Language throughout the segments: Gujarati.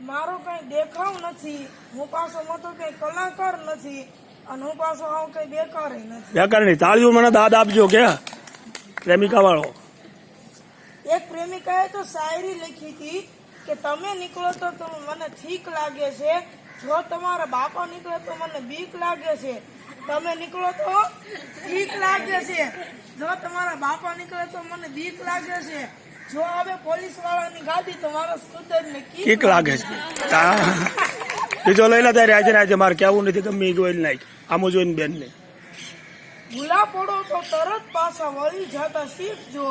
મારો કઈ દેખાવ નથી હું પાછો મોટો કઈ કલાકાર નથી અને હું પાછો આવું કઈ બેકાર નથી. વ્યાકરણની તાળીઓ મને દાદ આપજો કે? પ્રેમિકા વાળો એક પ્રેમિકાએ તો શાયરી લખી હતી કે તમે નીકળો તો તો મને ઠીક લાગે છે જો તમારા બાપા નીકળે તો મને બીક લાગે છે. તમે નીકળો તો ઠીક લાગે છે. જો તમારા બાપા નીકળે તો મને બીક લાગે છે. જો આવે પોલીસ વાળાની ગાડી તો મારો સ્કૂટર ને કીક લાગે છે. બીજો લઈ લે ત્યારે આજે આજે મારે કેવું નથી ગમે ગોઈ નાખ. આમ જોઈને બેન ને. ભૂલા પડો તો તરત પાછા વળી જતા શીખજો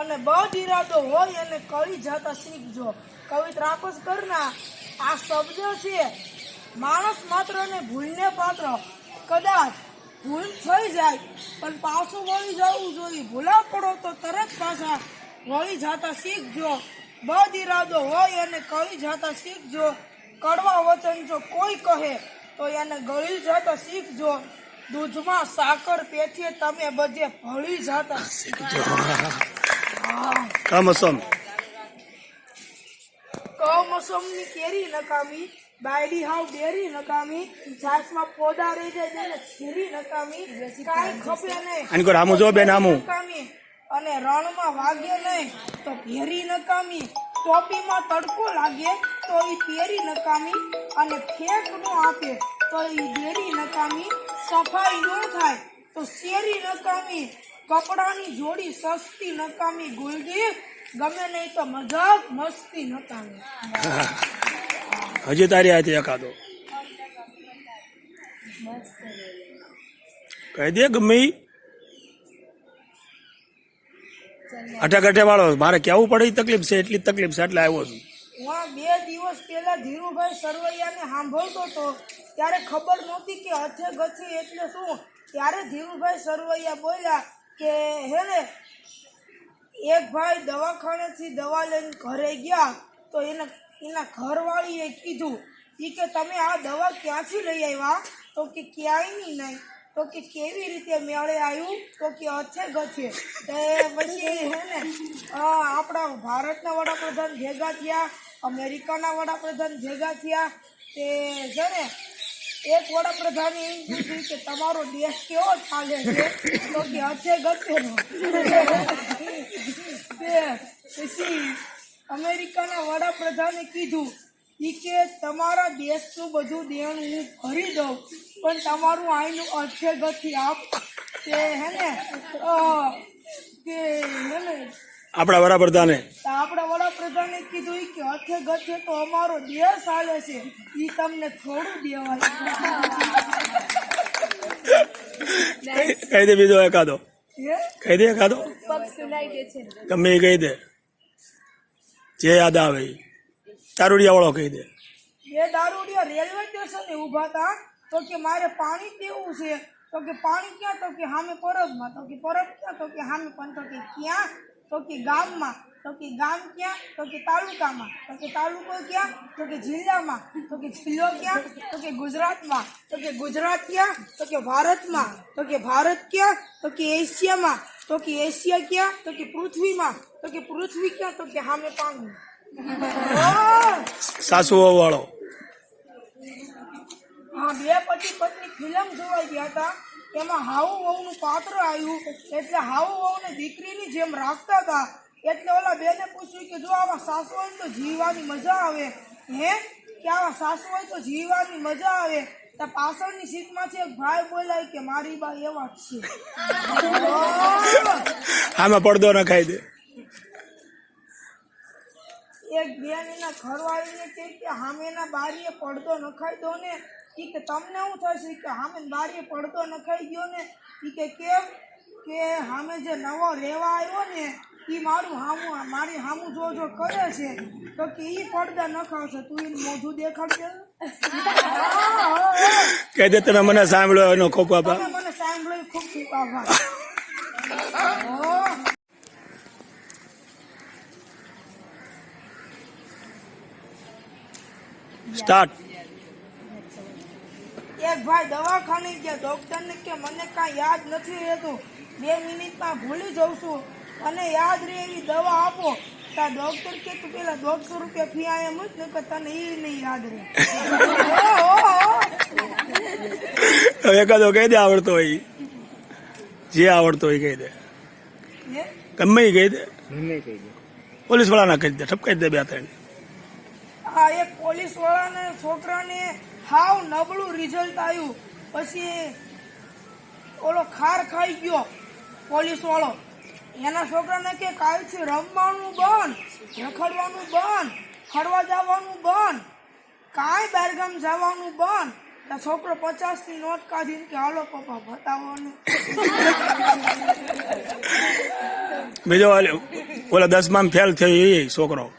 અને બદ ઈરાદો હોય અને કરી જતા શીખજો કવિ ત્રાપસ કરના આ શબ્દ છે માણસ માત્ર ને ભૂલને પાત્ર. કદાચ ભૂલ થઈ જાય પણ પાછું વળી જવું જોઈએ. ભૂલા પડો તો તરત પાછા વળી જાતા શીખજો. બદ ઈરાદો હોય અને કરી જાતા શીખજો. કડવા વચન જો કોઈ કહે તો એને ગળી જાતા શીખજો. દૂધમાં સાકર પેથીએ તમે બધે ભળી જતા કમસમની કેરી નકામી બાયડી હાવ ડેરી નકામી છાસમાં પોદા રહી જાય તેને નકામી કાંઈ ખપે નહીં. કોઈ જો બેન આમું? નકામી. અને રણમાં વાગે નહીં તો ઘેરી નકામી ટોપીમાં તડકો લાગે તો એ પેરી નકામી અને ફેક નો આપે તો એ ડેરી નકામી સફાઈ ન થાય તો શેરી નકામી કપડાની જોડી સસ્તી નકામી ગુલદી ગમે નહીં તો મજાક મસ્તી નકામી. હજી તારી હાથે એકાદો. કહી દે ગમે ઈ. અઠાગઠે વાળો મારે કેવું પડે તકલીફ છે, એટલી તકલીફ છે, એટલે આવ્યો છું. બે દિવસ પહેલા ધીરુભાઈ સરવૈયાને સાંભળતો હતો, ત્યારે ખબર નહોતી કે હથે ગથે એટલે શું? ત્યારે ધીરુભાઈ સરવૈયા બોલ્યા કે, હે ને, એક ભાઈ દવાખાનેથી દવા લઈને ઘરે ગયા, તો એને, એના ઘરવાળીએ કીધું એ કે, તમે આ દવા ક્યાંથી લઈ આવ્યા? તો કે, ક્યાંય નહીં. તો કે કેવી રીતે મેળે આવ્યું તો કે હથે ગથે તો પછી હે ને આપણા ભારતના વડાપ્રધાન ભેગા થયા, અમેરિકાના વડાપ્રધાન ભેગા થયા. તે છે ને એક વડાપ્રધાને એમ કીધું કે તમારો દેશ કેવો ચાલે છે? તો કે હથે ગથેનો તે પછી અમેરિકાના વડાપ્રધાને કીધું ઈ કે તમારા દેશનું બધું દેણ હું ભરી દઉં. પણ તમારું આઈનું અર્થે ગતિ આપ કે હે ને? કે હે ને? આપણા વડાપ્રધાને. તો આપણા વડાપ્રધાને કીધું ઈ કે અર્થે ગતિ તો અમારો દેશ હાલે છે. ઈ તમને થોડું દેવાય કહી દે બીજો એકાદો. કહી દે એકાદો. પગ સુનાઈ દે છે. ગમે એ કહી દે. જે યાદ આવે ઈ. ચારુડિયા વાળો કહી દે બે દારૂડિયા રેલવે સ્ટેશને ઊભા હતા તો કે મારે પાણી પીવું છે તો કે પાણી ક્યાં તો કે સામે પરબમાં તો કે પરબ ક્યાં તો કે સામે પણ તો કે ક્યાં તો કે ગામમાં તો કે ગામ ક્યાં તો કે તાલુકામાં તો કે તાલુકો ક્યાં તો કે જિલ્લામાં તો કે જિલ્લો ક્યાં તો કે ગુજરાતમાં તો કે ગુજરાત ક્યાં તો કે ભારતમાં તો કે ભારત ક્યાં તો કે એશિયામાં તો કે એશિયા ક્યાં તો કે પૃથ્વીમાં તો કે પૃથ્વી ક્યાં તો કે સામે પાણી ઓહ! સાસુ વાળો હા બે પતિ પત્ની ફિલ્મ જોવા ગયા હતા. એમાં હાઉ વહુનું પાત્ર આવ્યું. એટલે હાઉ વહુને દીકરીની જેમ રાખતા હતા. એટલે ઓલા બેને પૂછ્યું કે જો આવા સાસુ હોય તો જીવવાની મજા આવે. હે? કે આવા સાસુ હોય તો જીવવાની મજા આવે? તો પાછળની સીટમાંથી એક ભાઈ બોલાય કે મારી બા એવા જ છે. આમાં પડદો નખાઈ ખાઈ દે. એક બેન એના ઘરવાળીને કહે કે સામેના બારીએ પડદો નખાઈ દો ને. એ કે તમને શું થશે? કે હામે બારીએ પડદો નખાઈ ગયો ને. ઈ કે કેમ? કે સામે જે નવો રહેવા આવ્યો ને એ મારું હામું મારી હામું જો જો કરે છે તો કે એ પડદા નખાવશે. તું એને મોઢું દેખાડશે કહી દે તમે મને સાંભળ્યો એનો ખૂબ આભાર. મને સાંભળ્યું ખૂબ ખૂબ આભાર. સ્ટાર્ટ એક ભાઈ દવાખાને ગયા. ડોક્ટરને કે મને કાંઈ યાદ નથી રહેતું. બે મિનિટમાં ભૂલી જઉં છું. અને યાદ રહે એવી દવા આપો. તા ડોક્ટર કે તું પેલા દોઢસો રૂપિયા ફી એમ જ નકર તને એ નહીં યાદ રહે. હવે એકાદો કહી દે આવડતો હોય જે આવડતો હોય કહી દે? ગમે એ કહી દે. પોલીસ વાળાના કહી દે ઠપકાઈ દે બે ત્રણ. આ એક પોલીસ વાળાને, છોકરાને હાવ નબળું રિઝલ્ટ આવ્યું પછી ઓલો ખાર ખાઈ ગયો પોલીસ વાળો. એના છોકરાને કે કાલથી રમવાનું બંધ, રખડવાનું બંધ, ફરવા જવાનું બંધ, કાંઈ બહારગામ જવાનું બંધ. તો છોકરો પચાસની નોટ કાઢીને કે, હાલો પપ્પા બતાવો બીજો ઓલે- દસમાં ફેલ થયો એ છોકરો.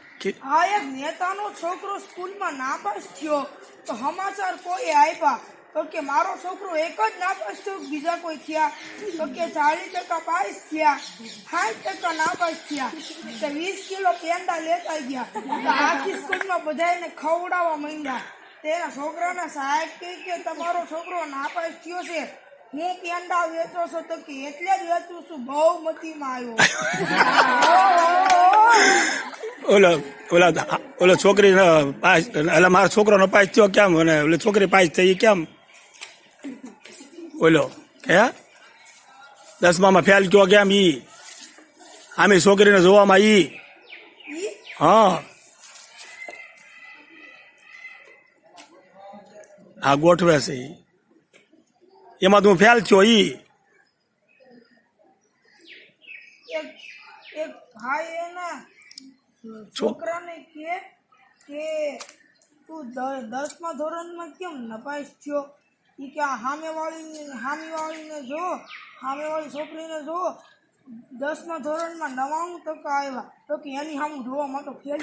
આ એક નેતાનો છોકરો સ્કૂલમાં નાપાસ થયો. તો સમાચાર કોઈ આપ્યા તો કે મારો છોકરો એક જ નાપાસ થયો બીજા કોઈ થયા? તો કે ચાલીસ ટકા પાસ થયા. સાઠ ટકા નાપાસ થયા. તો વીસ કિલો પેંડા લેતા ગયા. તો આખી સ્કૂલમાં બધાને ખવડાવવા માંડ્યા. તેના છોકરાના સાહેબ કહે કે તમારો છોકરો નાપાસ થયો છે. હું પેંડા વેચો છો તો કે એટલે જ વેચું છું. બહુ મતીમાં આવ્યો. ઓલો ઓલા ઓલો છોકરી પાસ એટલે મારા છોકરાનો પાસ થયો કેમ? અને ઓલી છોકરી પાસ થઈ કેમ? ઓલો હે? દસમામાં ફેલ થયો કેમ ઈ? આમે છોકરીને જોવામાં ઈ? હા. હા ગોઠવે છે એમાં તું ફેલ થયો ઈ. છો- છોકરાને કે કે તું દસમા ધોરણમાં કેમ નપાઈશ થયો? એ કે આ સામેવાળી સામેવાળીને જો સામેવાળી છોકરીને જો, દસમા ધોરણમાં નવાણું ટકા આવ્યા. તો કે એની સામે જોવા માટે ફેલ